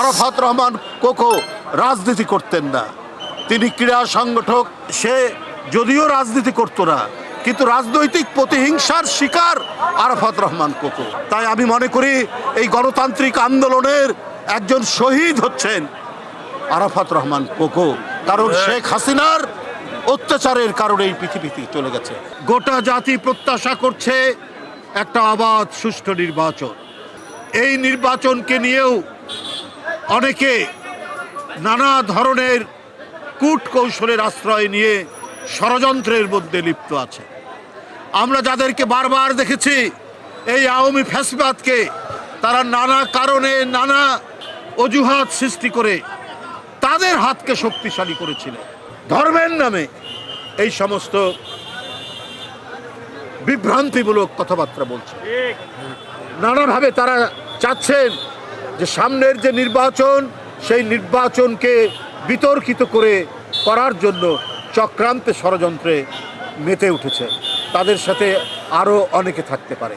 Arafat Rahman cocoa রাজনীতি করতেন না। তিনি ক্রীড়া সংগঠক সে যদিও রাজনীতি করতো না কিন্তু রাজনৈতিক প্রতিহিংসার শিকার আরাফাত রহমান কোকো। তাই আমি মনে করি এই গণতান্ত্রিক আন্দোলনের একজন শহীদ হচ্ছেন আরাফাত রহমান কোকো। কারণ শেখ হাসিনার অত্যাচারের কারণে এই পৃথিবীতে চলে গেছে। গোটা জাতি প্রত্যাশা করছে একটা অবাধ সুষ্ঠু নির্বাচন। এই নির্বাচনকে নিয়েও অনেকে নানা ধরনের কূট কৌশলের আশ্রয় নিয়ে ষড়যন্ত্রের মধ্যে লিপ্ত আছে। আমরা যাদেরকে বারবার দেখেছি এই আওয়ামী ফ্যাসবাদকে তারা নানা কারণে নানা অজুহাত সৃষ্টি করে তাদের হাতকে শক্তিশালী করেছিলেন। ধর্মের নামে এই সমস্ত বিভ্রান্তিমূলক কথাবার্তা বলছে। নানাভাবে তারা চাচ্ছেন যে সামনের যে নির্বাচন, সেই নির্বাচনকে বিতর্কিত করে করার জন্য চক্রান্তে ষড়যন্ত্রে মেতে উঠেছে। তাদের সাথে আরও অনেকে থাকতে পারে।